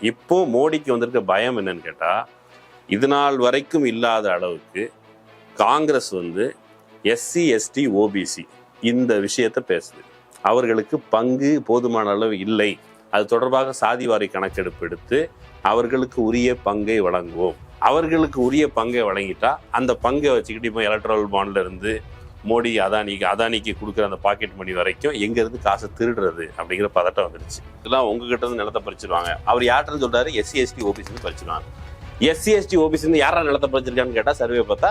இப்போ மோடிக்கு வந்திருக்க பயம் என்னன்னு கேட்டா இது நாள் வரைக்கும் இல்லாத அளவுக்கு காங்கிரஸ் வந்து எஸ்சி எஸ்டி ஓபிசி இந்த விஷயத்த பேசுது. அவர்களுக்கு பங்கு போதுமான அளவு இல்லை. அது தொடர்பாக சாதிவாரி கணக்கெடுப்பு எடுத்து அவர்களுக்கு உரிய பங்கை வழங்குவோம். அவர்களுக்கு உரிய பங்கை வழங்கிட்டா அந்த பங்கை வச்சுக்கிட்டு இப்போ எலக்ட்ரல் பாண்ட்ல இருந்து மோடி அதானிக்கு அதானிக்கு கொடுக்குற அந்த பாக்கெட் மணி வரைக்கும் எங்கேருந்து காசை திருடுறது அப்படிங்கிற பதட்டம் வந்துடுச்சு. இதெல்லாம் உங்ககிட்ட இருந்து நிலத்தை பறிச்சிருவாங்க. அவர் யார்கிட்ட சொல்றாரு? எஸ்சி எஸ்டி ஓபிசி பறிச்சிருவாங்க. எஸ்சி எஸ்டி ஓபிசி யாரா நிலத்தை பறிச்சிருக்கான்னு கேட்டால் சர்வே பார்த்தா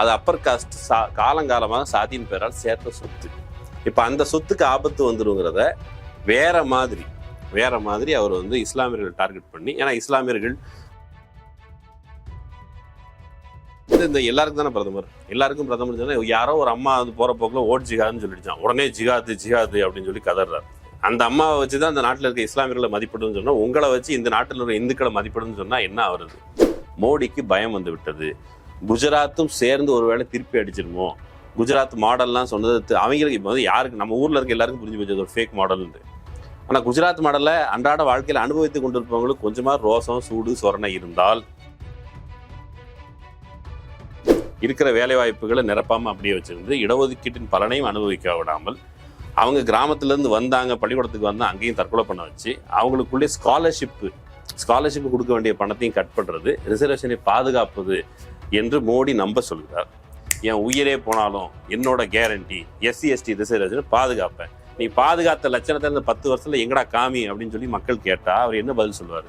அது அப்பர் காஸ்ட் சா காலங்காலமாக சாதியின் பெறால் சேர்த்த சொத்து. இப்போ அந்த சொத்துக்கு ஆபத்து வந்துருங்கிறத வேற மாதிரி வேற மாதிரி அவர் வந்து இஸ்லாமியர்கள் டார்கெட் பண்ணி ஏன்னா இஸ்லாமியர்கள் வந்து இந்த எல்லாருக்கும் தானே பிரதமர்? எல்லாருக்கும் பிரதமர் சொன்னா யாரோ ஒரு அம்மா வந்து போற போக்குல ஓட் ஜிகாதுன்னு சொல்லிடுச்சான் உடனே ஜிகாது ஜிகாது அப்படின்னு சொல்லி கதறாரு. அந்த அம்மாவை வச்சு தான் அந்த நாட்டில் இருக்க இஸ்லாமியர்களை மதிப்பிடுன்னு சொன்னால் உங்களை வச்சு இந்த நாட்டில் இருக்க இந்துக்களை மதிப்பிடுன்னு சொன்னால் என்ன ஆகுறது? மோடிக்கு பயம் வந்து விட்டது. குஜராத்தும் சேர்ந்து ஒருவேளை திருப்பி அடிச்சிருமோ? குஜராத் மாடல்லாம் சொன்னது அவங்களுக்கு இப்போ வந்து யாருக்கு நம்ம ஊரில் இருக்க எல்லாருக்கும் புரிஞ்சு போச்சு ஒரு ஃபேக் மாடல்னு ஆனால் குஜராத் மாடலை அன்றாட வாழ்க்கையில் அனுபவித்து கொண்டிருப்பவங்களுக்கு கொஞ்சமாக ரோசம் சூடு சொரணை இருந்தால் இருக்கிற வேலை வாய்ப்புகளை நிரப்பாம அப்படியே வச்சிருந்து இடஒதுக்கீட்டின் பலனையும் அனுபவிக்க விடாமல் அவங்க கிராமத்துலேருந்து வந்தாங்க பள்ளிக்கூடத்துக்கு வந்தால் அங்கேயும் தற்கொலை பண்ண வச்சு அவங்களுக்குள்ளே ஸ்காலர்ஷிப்பு ஸ்காலர்ஷிப் கொடுக்க வேண்டிய பணத்தையும் கட் பண்ணுறது ரிசர்வேஷனை பாதுகாப்பது என்று மோடி நம்ப சொல்கிறார் என் உயிரே போனாலும் என்னோட கேரண்டி எஸ்சி எஸ்டி ரிசர்வேஷன் பாதுகாப்பேன். நீ பாதுகாத்த லட்சணத்தை இந்த பத்து வருஷத்தில் எங்கடா காமி அப்படின்னு சொல்லி மக்கள் கேட்டால் அவர் என்ன பதில் சொல்லுவார்?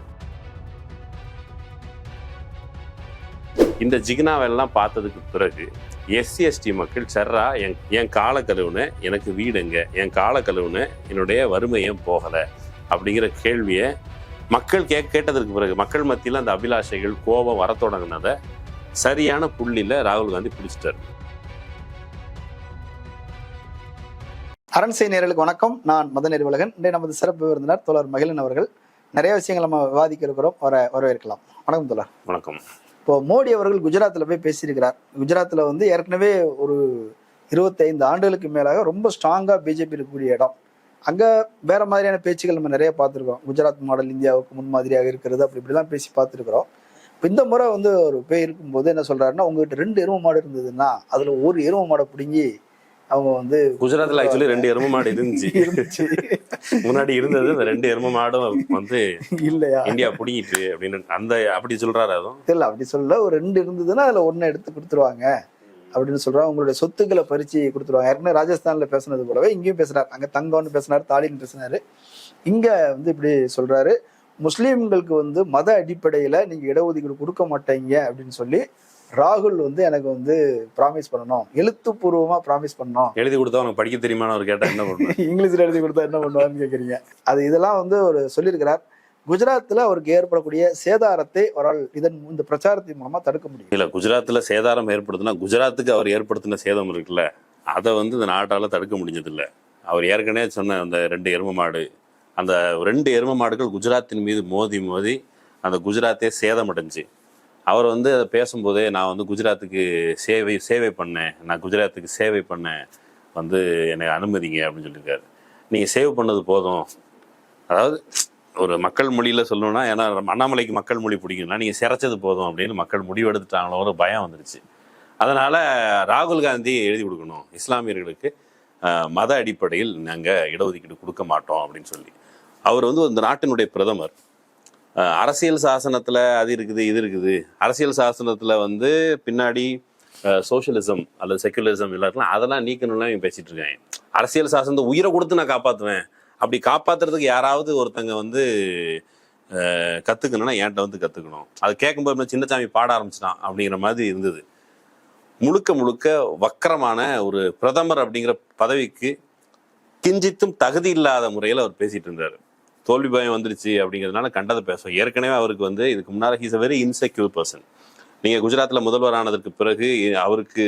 இந்த ஜிக்னாவெல்லாம் பார்த்ததுக்கு பிறகு எஸ்சி எஸ்டி மக்கள் சர்ரா என் என் கால கழுவுன எனக்கு வீடுங்க. என் கால கழுவுன என்னுடைய வறுமையும் போகலை. அப்படிங்கிற கேள்வியை மக்கள் கே கேட்டதற்கு பிறகு மக்கள் மத்தியில் அந்த அபிலாஷைகள் கோபம் வர தொடங்கினதை சரியான புள்ளியில் ராகுல் காந்தி பிடிச்சிட்டாரு. அரண்சை நேயர்களுக்கு வணக்கம். நான் மதன் நெறிவலகன் இன்றைய நமது சிறப்பு விருந்தினர் தோழர் மகிழன் அவர்கள். நிறைய விஷயங்கள் நம்ம விவாதிக்க இருக்கிறோம். வர வரவேற்கலாம். வணக்கம் தோழர். வணக்கம். இப்போ மோடி அவர்கள் குஜராத்தில் போய் பேசியிருக்கிறார். குஜராத்தில் வந்து ஏற்கனவே ஒரு இருபத்தைந்து ஆண்டுகளுக்கு மேலாக ரொம்ப ஸ்ட்ராங்காக பிஜேபி இருக்கக்கூடிய இடம். அங்கே வேற மாதிரியான பேச்சுகள் நம்ம நிறைய பார்த்துருக்கோம். குஜராத் மாடல் இந்தியாவுக்கு முன்மாதிரியாக இருக்கிறது அப்படி இப்படிலாம் பேசி பார்த்துருக்குறோம். இப்போ இந்த முறை வந்து ஒரு போய் இருக்கும்போது என்ன சொல்கிறாருன்னா உங்ககிட்ட ரெண்டு எருவு மாடு இருந்ததுன்னா அதில் ஒரு எருவு மாடை பிடுங்கி அவங்க வந்து குஜராத்தில் ஆக்சுவலி ரெண்டு எரும மாடு இருந்துச்சு. இருந்துச்சு. முன்னாடி இருந்தது அந்த ரெண்டு எரும மாடும் வந்து இல்லையா? இந்தியா பிடிங்கிட்டு அப்படின்னு அந்த அப்படி சொல்றாரு அதுவும். தெரியல அப்படி சொல்லல. ஒரு ரெண்டு இருந்ததுன்னா அதுல ஒண்ணு எடுத்து கொடுத்துருவாங்க அப்படின்னு சொல்றாங்க உங்களுடைய சொத்துக்களை பறிச்சு கொடுத்துருவாங்க. ஏற்கனவே ராஜஸ்தான்ல பேசுனது போலவே இங்கேயும் பேசுறாரு. அங்க தங்கம்னு பேசினாரு தாலின்னு பேசினாரு. இங்க வந்து இப்படி சொல்றாரு. முஸ்லீம்களுக்கு வந்து மத அடிப்படையில நீங்க இடஒதுக்கீடு கொடுக்க மாட்டீங்க அப்படின்னு சொல்லி ராகுல் வந்து எனக்கு வந்து ப்ராமிஸ் பண்ணணும். எழுத்துப்பூர்வமா ப்ராமிஸ் பண்ணணும். எழுதி கொடுத்தா உனக்கு படிக்க தெரியுமான்னு அவர் கேட்டா என்ன பண்ணுவேன் இங்கிலீஷ்ல எழுதி கொடுத்தா என்ன பண்ணுவான்னு கேக்குறீங்க. அது இதெல்லாம் வந்து ஒரு சொல்லியிருக்கிறார். குஜராத்ல அவருக்கு ஏற்படக்கூடிய சேதாரத்தை அவரால் இதன் இந்த பிரச்சாரத்தின் மூலமா தடுக்க முடியும். இல்ல குஜராத்ல சேதாரம் ஏற்படுத்தினா குஜராத்துக்கு அவர் ஏற்படுத்தின சேதம் இருக்குல்ல அதை வந்து இந்த நாட்டால தடுக்க முடிஞ்சது இல்ல அவர் ஏற்கனவே சொன்ன அந்த ரெண்டு எரும மாடு அந்த ரெண்டு எரும மாடுகள் குஜராத்தின் மீது மோதி மோதி அந்த குஜராத்தே சேதமடைஞ்சு அவர் வந்து அதை பேசும்போதே நான் வந்து குஜராத்துக்கு சேவை சேவை பண்ணேன். நான் குஜராத்துக்கு சேவை பண்ணேன் வந்து என்னை அனுமதிங்க அப்படின்னு சொல்லியிருக்காரு. நீங்கள் சேவ் பண்ணது போதும். அதாவது ஒரு மக்கள் மொழியில் சொல்லணும்னா ஏன்னா அண்ணாமலைக்கு மக்கள் மொழி பிடிக்கும்னா நீங்கள் சிறைச்சது போதும் அப்படின்னு மக்கள் முடிவெடுத்துட்டாங்களோ ஒரு பயம் வந்துருச்சு. அதனால் ராகுல் காந்தி எழுதி கொடுக்கணும். இஸ்லாமியர்களுக்கு மத அடிப்படையில் நாங்கள் இடஒதுக்கீடு கொடுக்க மாட்டோம் அப்படின்னு சொல்லி. அவர் வந்து இந்த நாட்டினுடைய பிரதமர். அரசியல் சாசனத்தில் அது இருக்குது இது இருக்குது. அரசியல் சாசனத்தில் வந்து பின்னாடி சோஷியலிசம் அல்லது செக்குலரிசம் எல்லாருக்கலாம் அதெல்லாம் நீக்கணும்லாம் இவங்க பேசிட்டு இருக்காங்க. அரசியல் சாசனத்தை உயிரை கொடுத்து நான் காப்பாற்றுவேன் அப்படி காப்பாற்றுறதுக்கு யாராவது ஒருத்தங்க வந்து கற்றுக்கணும்னா என்கிட்ட வந்து கற்றுக்கணும் அது கேட்கும்போது சின்னச்சாமி சின்னசாமி பாட ஆரம்பிச்சிட்டான் அப்படிங்கிற மாதிரி இருந்தது. முழுக்க முழுக்க வக்கரமான ஒரு பிரதமர் அப்படிங்கிற பதவிக்கு கிஞ்சித்தும் தகுதி இல்லாத முறையில் அவர் பேசிகிட்டு இருந்தார். தோல்வி பயம் வந்துருச்சு அப்படிங்கிறதுனால கண்டதை பேசும் ஏற்கனவே அவருக்கு வந்து இதுக்கு முன்னால் he's a very insecure person நீங்க குஜராத்ல முதல்வர் ஆனதற்கு பிறகு அவருக்கு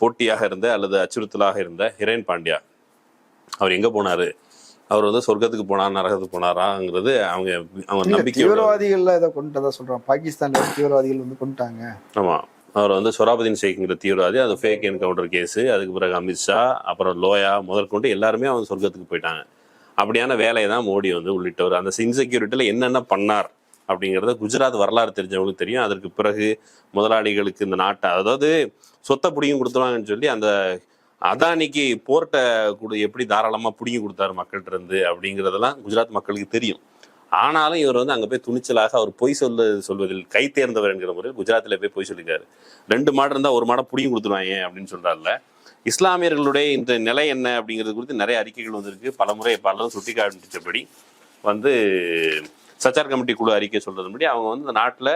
போட்டியாக இருந்த அல்லது அச்சுறுத்தலாக இருந்த ஹிரேன் பாண்டியா அவர் எங்க போனாரு? அவர் வந்து சொர்க்கத்துக்கு போனார் நரகத்துக்கு போனாராங்கிறது அவங்க அவங்க நம்பிக்கை தீவிரவாதிகள்ல இதை கொண்டுட்டதா சொல்றான். பாகிஸ்தான்ல தீவிரவாதிகள் வந்து கொண்டுட்டாங்க. ஆமா. அவர் வந்து சொராபுதீன் ஷேக்குங்கிற தீவிரவாதி அது ஃபேக் என்கவுண்டர் கேஸ் அதுக்கு பிறகு அமித்ஷா அப்புறம் லோயா முதற்கொண்டு எல்லாருமே அவங்க சொர்க்கத்துக்கு போயிட்டாங்க. அப்படியான வேலையை தான் மோடி வந்து உள்ளிட்டவர். அந்த இன்செக்யூரிட்டியில் என்னென்ன பண்ணார் அப்படிங்கிறத குஜராத் வரலாறு தெரிஞ்சவங்களுக்கு தெரியும். அதற்கு பிறகு முதலாளிகளுக்கு இந்த நாட்டை அதாவது சொத்தை பிடிங்கி கொடுத்துருவாங்கன்னு சொல்லி அந்த அதானிக்கு போர்ட்டை கொடு எப்படி தாராளமாக பிடிங்கி கொடுத்தாரு மக்கள்கிட்ட இருந்து அப்படிங்கிறதெல்லாம் குஜராத் மக்களுக்கு தெரியும். ஆனாலும் இவர் வந்து அங்கே போய் துணிச்சலாக அவர் பொய் சொல்ல சொல்வதில் கை தேர்ந்தவர் என்கிற முறையில் குஜராத்தில் போய் பொய் சொல்லியிருக்காரு ரெண்டு மாடு இருந்தால் ஒரு மாடை பிடிங்கி கொடுத்துருவாங்க அப்படின்னு சொல்றாருல இஸ்லாமியர்களுடைய இந்த நிலை என்ன அப்படிங்கிறது குறித்து நிறைய அறிக்கைகள் வந்திருக்கு. பல முறை பலரும் சுட்டி காமிச்சபடி வந்து சச்சார் கமிட்டி குழு அறிக்கை சொல்றதுபடி அவங்க வந்து இந்த நாட்டில்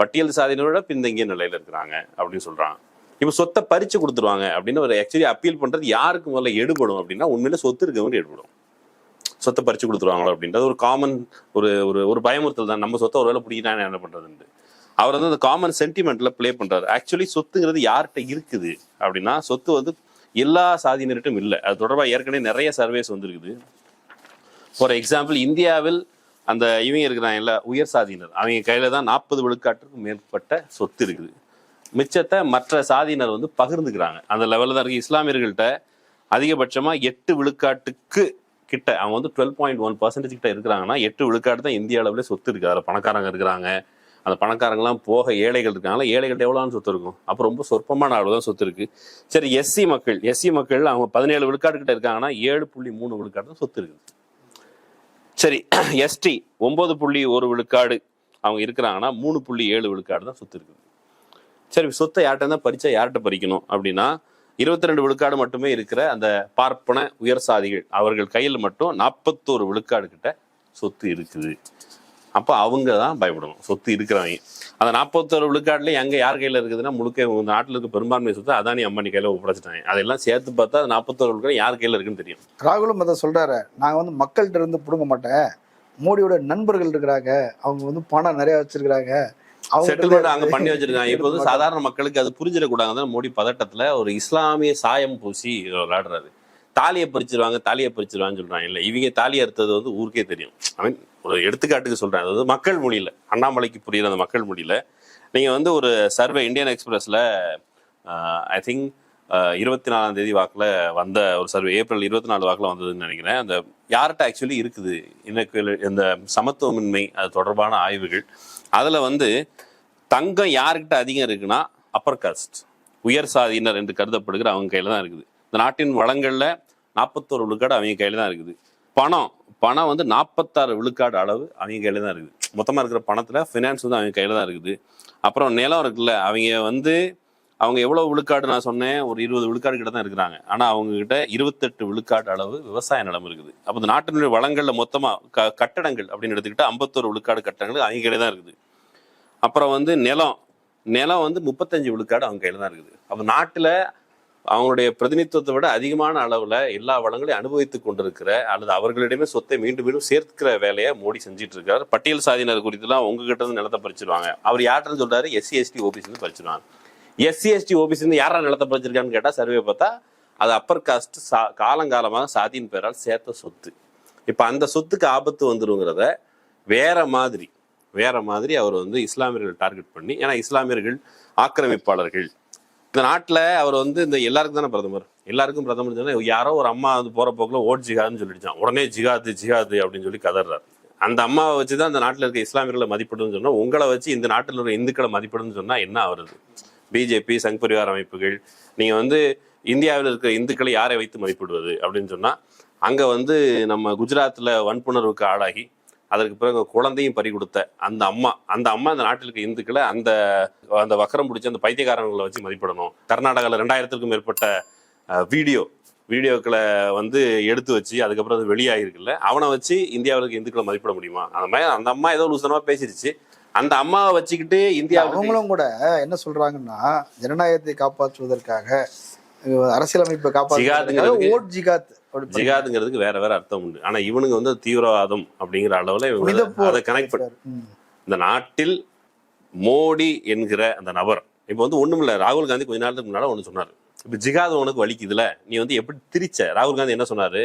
பட்டியல் சாதியினரோட பின்தங்கிய நிலையில இருக்கிறாங்க அப்படின்னு சொல்றாங்க. இப்போ சொத்தை பறிச்சு கொடுத்துருவாங்க அப்படின்னு ஒரு ஆக்சுவலி அப்பீல் பண்றது யாருக்கு முதல்ல எடுபடும் அப்படின்னா உண்மையில சொத்து இருக்கவங்க எடுபடும். சொத்தை பறிச்சு கொடுத்துருவாங்களோ அப்படின்றது ஒரு காமன் ஒரு ஒரு ஒரு பயமுறுத்தல் தான். நம்ம சொத்தை ஒருவேளை பிடிக்கிட்டாங்க என்ன பண்றதுன்ட்டு. அவர் வந்து அந்த காமன் சென்டிமெண்ட்ல ப்ளே பண்றாரு. ஆக்சுவலி சொத்துங்கிறது யார்கிட்ட இருக்குது அப்படின்னா சொத்து வந்து எல்லா சாதியினர்கிட்டும் இல்லை. அது தொடர்பாக ஏற்கனவே நிறைய சர்வேஸ் வந்திருக்குது. ஃபார் எக்ஸாம்பிள் இந்தியாவில் அந்த இவங்க இருக்கிறாங்கல்ல உயர் சாதியினர். அவங்க கையில தான் நாற்பது விழுக்காட்டுக்கும் மேற்பட்ட சொத்து இருக்குது. மிச்சத்தை மற்ற சாதியினர் வந்து பகிர்ந்துக்கிறாங்க. அந்த லெவலில் தான் இருக்கு. இஸ்லாமியர்கள்ட்ட அதிகபட்சமா எட்டு விழுக்காட்டுக்கு கிட்ட அவங்க வந்து டுவெல் பாயிண்ட் ஒன் பர்சன்டேஜ் கிட்ட இருக்கிறாங்கன்னா எட்டு விழுக்காடு தான் இந்திய அளவுல சொத்து இருக்கு. அதில் பணக்காரங்க இருக்கிறாங்க. அந்த பணக்காரங்களாம் போக ஏழைகள் இருக்காங்களா ஏழைகள் எவ்வளோன்னு சொத்து இருக்கும்? அப்போ ரொம்ப சொற்பமான அளவு தான் சொத்து இருக்கு. சரி எஸ்சி மக்கள். எஸ்சி மக்கள் அவங்க பதினேழு விழுக்காடு கிட்ட இருக்காங்கன்னா ஏழு புள்ளி மூணு விழுக்காடு தான் சொத்து இருக்குது. சரி எஸ்டி ஒன்பது புள்ளி ஒரு விழுக்காடு அவங்க இருக்கிறாங்கன்னா மூணு புள்ளி ஏழு விழுக்காடு தான் சொத்து இருக்குது. சரி சொத்தை யார்கிட்ட தான் பறிச்சா யார்கிட்ட பறிக்கணும்? அப்படின்னா இருபத்தி ரெண்டு விழுக்காடு மட்டுமே இருக்கிற அந்த பார்ப்பன உயர் சாதிகள் அவர்கள் கையில் மட்டும் நாற்பத்தோரு விழுக்காடு கிட்ட சொத்து இருக்குது. அப்போ அவங்க தான் பயப்படணும். சொத்து இருக்கிறவங்க. அந்த நாற்பத்தோரு விழுக்காடுல எங்க யார் கையில இருக்குதுன்னா முழுக்க இந்த நாட்டில் இருக்க பெரும்பான்மை சொத்து அதானி அம்பானி கையில ஒப்படைச்சிட்டாங்க. அதெல்லாம் சேர்த்து பார்த்தா அது நாற்பத்தோரு விழுக்காடு யார் கையில இருக்குன்னு தெரியும். ராகுலும் அதை சொல்றாரு. நாங்க வந்து மக்கள்கிட்ட இருந்து பிடுங்க மாட்டேன். மோடியோட நண்பர்கள் இருக்கிறாங்க. அவங்க வந்து பணம் நிறைய வச்சிருக்கிறாங்க. செட்டில்மெண்ட் அங்க பண்ணி வச்சிருக்காங்க. இப்போ வந்து சாதாரண மக்களுக்கு அது புரிஞ்சிடக்கூடாது மோடி பதட்டத்துல ஒரு இஸ்லாமிய சாயம் பூசி விளையாடுறாரு. தாலியை பறிச்சிருவாங்க தாலியை பறிச்சிருவாங்கன்னு சொல்றாங்க. இல்ல இவங்க தாலி அறுத்தது வந்து ஊருக்கே தெரியும். ஐ மீன் ஒரு எடுத்துக்காட்டுக்கு சொல்றேன். அதாவது மக்கள் மொழியில அண்ணாமலைக்கு புரியுற அந்த மக்கள் மொழியில நீங்க வந்து ஒரு சர்வே இந்தியன் எக்ஸ்பிரஸ்ல ஐ திங்க் இருபத்தி நாலாம் தேதி வாக்கில் வந்த ஒரு சர்வே ஏப்ரல் இருபத்தி நாலு வாக்கில் வந்ததுன்னு நினைக்கிறேன். அந்த யார்கிட்ட ஆக்சுவலி இருக்குது? இன்னைக்கு இந்த சமத்துவமின்மை அது தொடர்பான ஆய்வுகள். அதில் வந்து தங்கம் யாருக்கிட்ட அதிகம் இருக்குன்னா அப்பர் காஸ்ட் உயர் சாதியினர் என்று கருதப்படுகிற அவங்க கையில் தான் இருக்குது. இந்த நாட்டின் வளங்களில் நாற்பத்தோரு விழுக்காடு அவங்க கையில தான் இருக்குது. பணம் பணம் வந்து நாற்பத்தாறு விழுக்காடு அளவு அவங்க கையில தான் இருக்குது. மொத்தமாக இருக்கிற பணத்தில் ஃபினான்ஸ் வந்து அவங்க கையில் தான் இருக்குது. அப்புறம் நிலம் இருக்குல்ல அவங்க வந்து அவங்க எவ்வளோ விழுக்காடு நான் சொன்னேன் ஒரு இருபது விழுக்காடு கிட்ட தான் இருக்கிறாங்க. ஆனால் அவங்கக்கிட்ட இருபத்தெட்டு விழுக்காடு அளவு விவசாய நிலம் இருக்குது. அப்போ இந்த நாட்டினுடைய வளங்களில் மொத்தமாக க கட்டடங்கள் அப்படின்னு எடுத்துக்கிட்டால் ஐம்பத்தோரு விழுக்காடு கட்டடங்கள் அவங்க கையில் தான் இருக்குது. அப்புறம் வந்து நிலம் நிலம் வந்து முப்பத்தஞ்சு விழுக்காடு அவங்க கையில் தான் இருக்குது. அப்போ நாட்டில் அவங்களுடைய பிரதிநிதித்துவத்தை விட அதிகமான அளவில் எல்லா வளங்களையும் அனுபவித்துக் கொண்டிருக்கிற அல்லது அவர்களிடமே சொத்தை மீண்டும் மீண்டும் சேர்க்கிற வேலையை மோடி செஞ்சுட்டு இருக்காரு. பட்டியல் சாதியினர் குறித்துலாம் உங்ககிட்ட இருந்து நிலத்தை பறிச்சிருவாங்க. அவர் யார்கிட்ட சொல்றாரு? எஸ்சி எஸ்டி ஓபிசி பறிச்சிருவாங்க. எஸ்சி எஸ்டி ஓபிசி யாரா நிலத்தை பறிச்சிருக்கான்னு கேட்டால் சர்வே பார்த்தா அது அப்பர் காஸ்ட் சா காலங்காலமாக சாதியின் பெயரால் சேர்த்த சொத்து. இப்போ அந்த சொத்துக்கு ஆபத்து வந்துருங்கிறத வேற மாதிரி வேற மாதிரி அவர் வந்து இஸ்லாமியர்கள் டார்கெட் பண்ணி ஏன்னா இஸ்லாமியர்கள் ஆக்கிரமிப்பாளர்கள். இந்த நாட்டில் அவர் வந்து இந்த எல்லாருக்கும் தானே பிரதமர்? எல்லாருக்கும் பிரதமர் தானே? யாரோ ஒரு அம்மா வந்து போகிற போக்கில் ஓட் ஜிகாதுன்னு சொல்லிடுச்சான் உடனே ஜிகாது ஜிகாது அப்படின்னு சொல்லி கதறாரு. அந்த அம்மாவை வச்சு தான் அந்த நாட்டில் இருக்க இஸ்லாமியர்களை மதிப்பிடுன்னு சொன்னால் உங்களை வச்சு இந்த நாட்டில் இருக்கிற இந்துக்களை மதிப்பிடுன்னு சொன்னால் என்ன ஆகுறது பிஜேபி சங் பரிவார் அமைப்புகள் நீங்கள் வந்து இந்தியாவில் இருக்கிற இந்துக்களை யாரை வைத்து மதிப்பிடுவது அப்படின்னு சொன்னால் அங்கே வந்து நம்ம குஜராத்தில் வன்புணர்வுக்கு ஆளாகி அதற்கு பிறகு குழந்தையும் பறி கொடுத்த அந்த அம்மா அந்த அம்மா அந்த நாட்டில் இருக்க இந்துக்களை அந்த அந்த வக்கரம் பிடிச்ச அந்த பைத்தியக்காரங்களை வச்சு மதிப்பிடணும். கர்நாடகாவில் ரெண்டாயிரத்துக்கும் மேற்பட்ட வீடியோ வீடியோக்களை வந்து எடுத்து வச்சு அதுக்கப்புறம் அது வெளியாகிருக்குல்ல அவனை வச்சு இந்தியாவில் இருக்க இந்துக்களை மதிப்பிட முடியுமா? அந்த மாதிரி அந்த அம்மா ஏதோ லூசனமா பேசிருச்சு. அந்த அம்மாவை வச்சுக்கிட்டு இந்தியாவுக்கு அவங்களும் கூட என்ன சொல்றாங்கன்னா ஜனநாயகத்தை காப்பாற்றுவதற்காக அரசியலமைப்பை காப்பாற்றுவதற்காக ஓட் ஜிகாத். ஜிகாதுங்கிறதுக்கு வேற வேற அர்த்தம் உண்டு. ஆனா இவனுங்க வந்து தீவிரவாதம் அப்படிங்கிற அளவுல இவங்க. அதை கனெக்ட் பண்ணி. இந்த நாட்டில் மோடி என்கிற அந்த நபர் இப்போ வந்து ஒண்ணும் இல்ல ராகுல் காந்தி கொஞ்ச நேரத்துக்கு முன்னாடி ஒண்ணு சொன்னாரு. இப்ப ஜிகாது உனக்கு வலிக்குதுல நீ வந்து எப்படி திரிச்ச? ராகுல் காந்தி என்ன சொன்னாரு?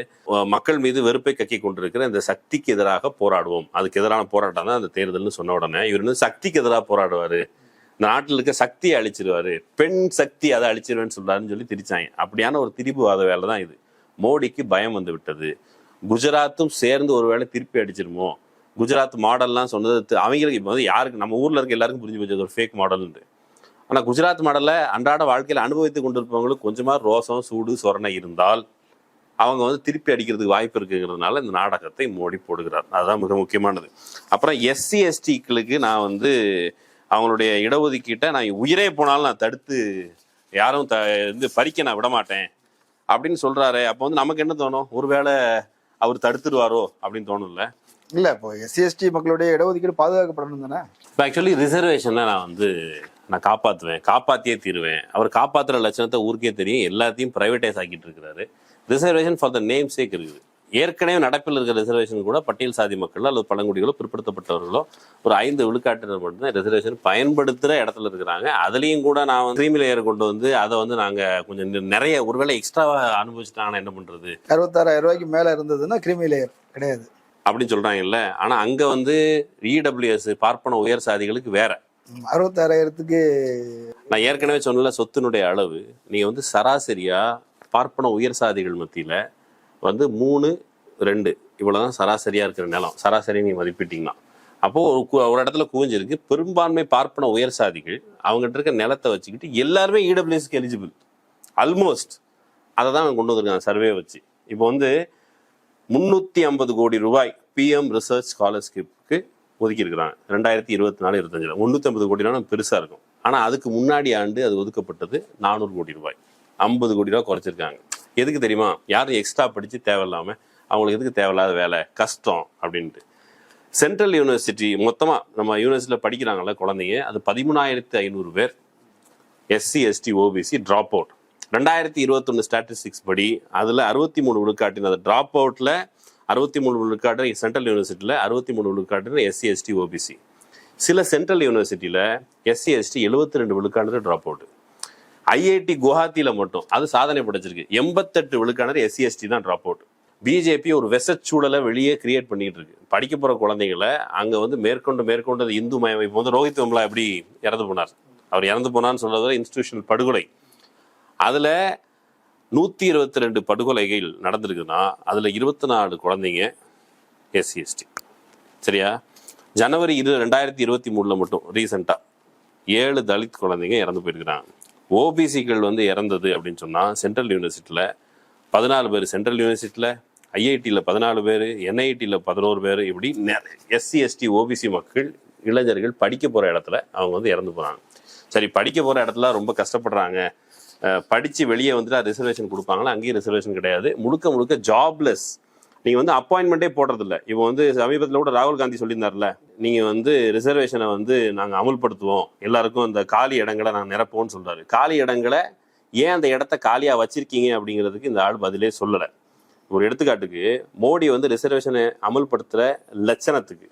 மக்கள் மீது வெறுப்பை கக்கி கொண்டிருக்கிற இந்த சக்திக்கு எதிராக போராடுவோம். அதுக்கு எதிரான போராட்டம் தான் அந்த தேர்தல்னு சொன்ன உடனே இவர் வந்து சக்திக்கு எதிராக போராடுவாரு. இந்த நாட்டில் இருக்க சக்தியை அழிச்சிருவாரு. பெண் சக்தி அதை அழிச்சிருவேன்னு சொல்றாருன்னு சொல்லி திரிச்சாங்க. அப்படியான ஒரு திரிபுவாத வேலை தான் இது. மோடிக்கு பயம் வந்து விட்டது. குஜராத்தும் சேர்ந்து ஒருவேளை திருப்பி அடிச்சிருமோ? குஜராத் மாடல்லாம் சொன்னது அவங்களுக்கு இப்போ வந்து யாருக்கு நம்ம ஊரில் இருக்க எல்லாருக்கும் புரிஞ்சு போச்சு அது ஒரு ஃபேக் மாடல்னு ஆனால் குஜராத் மாடலை அன்றாட வாழ்க்கையில் அனுபவித்து கொண்டிருப்பவங்களுக்கு கொஞ்சமாக ரோசம் சூடு சொரணை இருந்தால் அவங்க வந்து திருப்பி அடிக்கிறதுக்கு வாய்ப்பு இருக்குங்கிறதுனால இந்த நாடகத்தை மோடி போடுகிறார். அதுதான் மிக முக்கியமானது. அப்புறம் எஸ்சி எஸ்டிக்களுக்கு நான் வந்து அவங்களுடைய இடஒதுக்கீட்டை நான் உயிரே போனாலும் நான் தடுத்து யாரும் த வந்து பறிக்க நான் விட மாட்டேன் அப்படின்னு சொல்றாரு அப்போ வந்து நமக்கு என்ன தோணும்? ஒருவேளை அவர் தடுத்துடுவாரோ அப்படின்னு தோணும்ல. இல்ல இப்போ எஸ்சி எஸ்டி மக்களுடைய இடஒதுக்கீடு பாதுகாக்கப்படணும் தானே? இப்போ ஆக்சுவலி ரிசர்வேஷனில் நான் வந்து நான் காப்பாற்றுவேன் காப்பாற்றியே தீருவேன். அவர் காப்பாற்றுற லட்சணத்தை ஊருக்கே தெரியும் எல்லாத்தையும் ப்ரைவேட்டைஸ் ஆக்கிட்டு இருக்கிறாரு. Reservation for the name sake இருக்குது. ஏற்கனவே நடப்பில் இருக்கிற ரிசர்வேஷன் கூட பட்டியல் சாதி மக்களோ அல்லது பழங்குடிகளோ பிற்படுத்தப்பட்டவர்களோ ஒரு ஐந்து விழுக்காட்டினர் மட்டும்தான் ரிசர்வேஷன் பயன்படுத்துகிற இடத்துல இருக்கிறாங்க. அதுலேயும் கூட நான் வந்து கிரீமி லேயர் கொண்டு வந்து அதை வந்து நாங்கள் கொஞ்சம் நிறைய ஒருவேளை எக்ஸ்ட்ராவாக அனுபவிச்சுட்டாங்கன்னா என்ன பண்ணுறது அறுபத்தாறாயிரம் ரூபாய்க்கு மேல இருந்ததுன்னா கிரிமி லேயர் கிடையாது. அப்படின்னு சொல்கிறாங்கல்ல ஆனால் அங்கே வந்து இடபிள்யூஎஸ் பார்ப்பன உயர் சாதிகளுக்கு வேற. அறுபத்தாறாயிரத்துக்கு நான் ஏற்கனவே சொன்னல சொத்தினுடைய அளவு. நீங்க வந்து சராசரியா பார்ப்பன உயர் சாதிகள் மத்தியில வந்து மூணு ரெண்டு. இவ்வளவுதான் சராசரியாக இருக்கிற நிலம். சராசரி நீங்கள் மதிப்பிட்டீங்கன்னா. அப்போது ஒரு ஒரு இடத்துல குவிஞ்சிருக்கு. பெரும்பான்மை பார்ப்பன உயர் சாதிகள் அவங்ககிட்ட இருக்க நிலத்தை வச்சுக்கிட்டு எல்லாருமே இடபிள்யூஎஸ்க்கு எலிஜிபிள் ஆல்மோஸ்ட் அதை தான் அவங்க கொண்டு வந்திருக்காங்க சர்வே வச்சு. இப்போ வந்து முந்நூற்றி ஐம்பது கோடி ரூபாய் பிஎம் ரிசர்ச் ஸ்காலர்ஷிப்புக்கு ஒதுக்கி இருக்கிறாங்க ரெண்டாயிரத்தி இருபத்தி நாலு இருபத்தஞ்சில். முந்நூற்றி ஐம்பது கோடினா பெருசாக இருக்கும். ஆனால் அதுக்கு முன்னாடி ஆண்டு அது ஒதுக்கப்பட்டது நானூறு கோடி ரூபாய். ஐம்பது கோடி ரூபாய் குறைச்சிருக்காங்க. எதுக்கு தெரியுமா? யாரும் எக்ஸ்ட்ரா படித்து தேவையில்லாமல் அவங்களுக்கு எதுக்கு தேவையில்லாத வேலை? கஷ்டம் அப்படின்ட்டு. சென்ட்ரல் யூனிவர்சிட்டி மொத்தமாக நம்ம யூனிவர்சிட்டியில் படிக்கிறாங்கல்ல குழந்தைங்க. அது பதிமூணாயிரத்து ஐநூறு பேர். SC ST OBC drop out ரெண்டாயிரத்தி இருபத்தொன்று ஸ்டாட்டிஸ்டிக்ஸ் படி அதில் அறுபத்தி மூணு விழுக்காட்டின் அந்த ட்ராப் அவுட்டில் அறுபத்தி மூணு விழுக்காட்டு சென்ட்ரல் யூனிவர்சிட்டியில் அறுபத்தி மூணு விழுக்காட்டு எஸ்சி எஸ்டி ஓபிசி சில சென்ட்ரல் யூனிவர்சிட்டியில் எஸ்சி எஸ்டி எழுபத்தி ரெண்டு விழுக்காடு ட்ராப் அவுட் ஐஐடி குவஹாத்தியில் மட்டும். அது சாதனை படைச்சிருக்கு. எண்பத்தெட்டு விழுக்கணர் எஸ்சி எஸ்டி தான் ட்ராப் அவுட் பிஜேபி ஒரு வெசச் சூழலை வெளியே கிரியேட் பண்ணிட்டு இருக்கு. படிக்க போற குழந்தைங்கள அங்க வந்து மேற்கொண்டு மேற்கொண்டு அது இந்து மயம். இப்போ வந்து ரோஹித் வெம்லா எப்படி இறந்து போனார்? அவர் இறந்து போனான்னு சொல்றது இன்ஸ்டிடியூஷனல் படுகொலை. அதுல நூத்தி இருபத்தி ரெண்டு படுகொலைகள் நடந்திருக்குன்னா அதுல இருபத்தி நாலு குழந்தைங்க எஸ்சி எஸ்டி சரியா? ஜனவரி இரு ரெண்டாயிரத்தி இருபத்தி மூணுல மட்டும் ரீசெண்டா ஏழு தலித் குழந்தைங்க இறந்து போயிருக்கிறாங்க. ஓபிசிகள் வந்து இறந்தது அப்படின்னு சொன்னால் சென்ட்ரல் யூனிவர்சிட்டியில் பதினாலு பேர் சென்ட்ரல் யூனிவர்சிட்டியில் ஐஐடியில் பதினாலு பேர் என்ஐடியில் பதினோரு பேர் இப்படி எஸ்சி எஸ்டி ஓபிசி மக்கள் இளைஞர்கள் படிக்க போகிற இடத்துல அவங்க வந்து இறந்து போகிறாங்க சரி படிக்க போகிற இடத்துல ரொம்ப கஷ்டப்படுறாங்க. படித்து வெளியே வந்துட்டு ரிசர்வேஷன் கொடுப்பாங்களா? அங்கேயும் ரிசர்வேஷன் கிடையாது. முழுக்க முழுக்க ஜாப்லெஸ் நீங்க வந்து அப்பாயின்மெண்ட்டே போடுறதில்ல. இப்போ வந்து சமீபத்தில் கூட ராகுல் காந்தி சொல்லியிருந்தார்ல நீங்க வந்து ரிசர்வேஷனை வந்து நாங்கள் அமுல்படுத்துவோம். எல்லாருக்கும் அந்த காலி இடங்களை நாங்கள் நிரப்புவோம்னு சொல்றாரு. காலி இடங்களை ஏன் அந்த இடத்த காலியாக வச்சிருக்கீங்க அப்படிங்கிறதுக்கு இந்த ஆள் பதிலே சொல்லலை. ஒரு எடுத்துக்காட்டுக்கு மோடி வந்து ரிசர்வேஷனை அமுல்படுத்துகிற லட்சணத்துக்கு